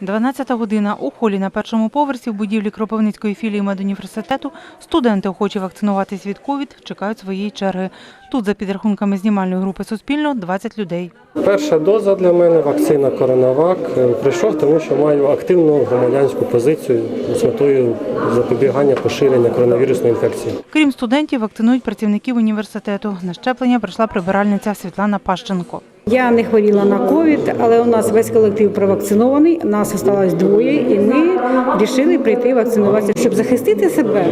12 година. У холі на першому поверсі в будівлі Кропивницької філії медуніверситету студенти, охочі вакцинуватись від ковід, чекають своєї черги. Тут, за підрахунками знімальної групи Суспільно, 20 людей. Перша доза для мене вакцина Коронавак. Е, Прийшов, тому що маю активну громадянську позицію з метою запобігання поширення коронавірусної інфекції. Крім студентів, вакцинують працівників університету. На щеплення прийшла прибиральниця Світлана Пащенко. Я не хворіла на ковід, але у нас весь колектив провакцинований. Нас осталось двоє, і ми вирішили прийти вакцинуватися, щоб захистити себе.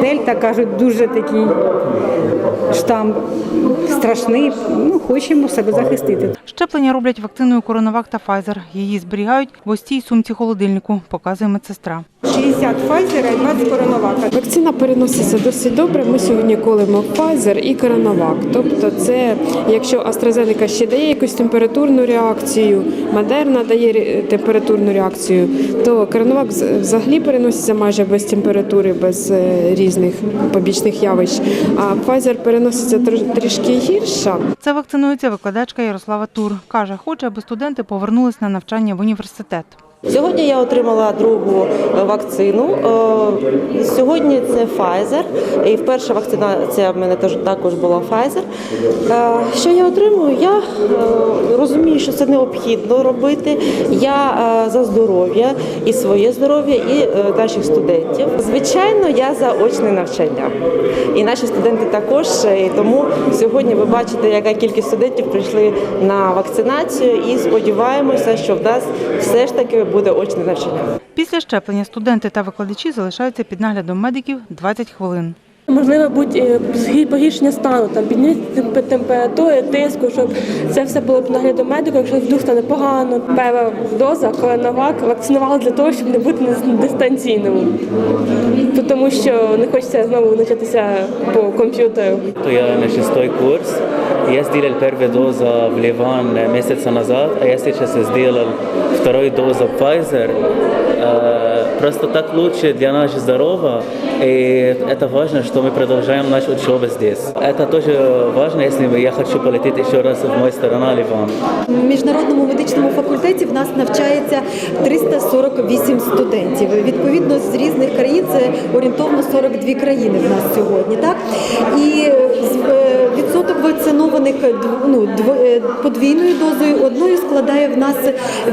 Дельта кажуть, дуже такий штам страшний. Ну, хочемо себе захистити. Щеплення роблять вакциною Коронавак та Pfizer. Її зберігають в ось цій сумці холодильнику, показує медсестра. 60 Pfizer і 20 коронавака. Вакцина переноситься досить добре. Ми сьогодні колимо Pfizer і Coronavac. Тобто, це якщо AstraZeneca ще дає якусь температурну реакцію, Moderna дає температурну реакцію, то з- взагалі переноситься майже без температури, без е, різних побічних явищ. А Pfizer переноситься тр- трішки гірше. Це вакцинується викладачка Ярослава Тур. Каже, хоче, аби студенти повернулись на навчання в університет. Сьогодні я отримала другу е, вакцину. Е, Сьогодні це Pfizer. І перша вакцинація в мене також була Pfizer. Е, Що я отримую? Я розумію, що це необхідно робити. Я за здоров'я і своє здоров'я, і наших студентів. Звичайно, я за очне навчання. І наші студенти також. І тому сьогодні ви бачите, яка кількість студентів прийшли на вакцинацію, і сподіваємося, що в нас все ж таки буде очне навчання. Після щеплення студенти та викладачі залишаються під наглядом медиків 20 хвилин. Можливо, будь е, погіршення стану, там підняття темп- температури, тиску, щоб це все було під наглядом медика, якщо вдруг стане погано. Перша доза коронавак вакцинували для того, щоб не бути дистанційним. Тому що не хочеться знову навчатися по комп'ютеру. То я на шестой курс. Я сделал первую дозу в Ливан месяца назад, а я сейчас сделал вторую дозу Pfizer. Э, Просто так лучше для нас здорово, и это важно, что мы продолжаем нашу учебу здесь. Это тоже важно, если я хочу полететь еще раз в мою страну Ливан. В міжнародному медичному факультеті в нас навчається 348 студентів. Відповідно, з різних країн це орієнтовно 42 країни в нас сьогодні. Так і е, е, вакцинованих дв- ну, е, подвійною дозою одною складає в нас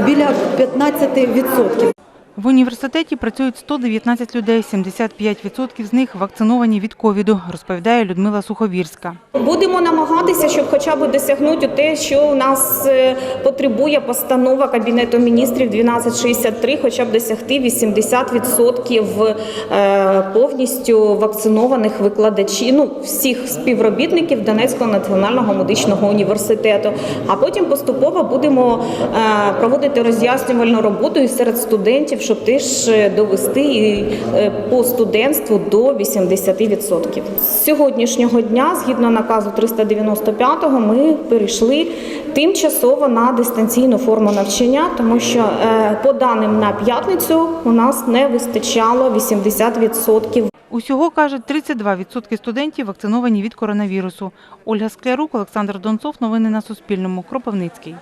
біля 15%. В університеті працюють 119 людей, 75% з них вакциновані від ковіду, розповідає Людмила Суховірська. Будемо намагатися, щоб хоча б досягнути те, що у нас е, потребує постанова Кабінету міністрів 1263, хоча б досягти 80% е, повністю вакцинованих викладачів, ну всіх співробітників Донецького національного медичного університету. А потім поступово будемо е, проводити роз'яснювальну роботу і серед студентів, щоб теж е, довести і, е, по студентству до 80%. З сьогоднішнього дня, згідно наказу 395, ми перейшли тимчасово на дистанційну форму навчання, тому що е, по даним на п'ятницю у нас не вистачало 80% Усього, кажуть, 32% студентів вакциновані від коронавірусу. Ольга Склярук, Олександр Донцов. Новини на Суспільному. Кропивницький.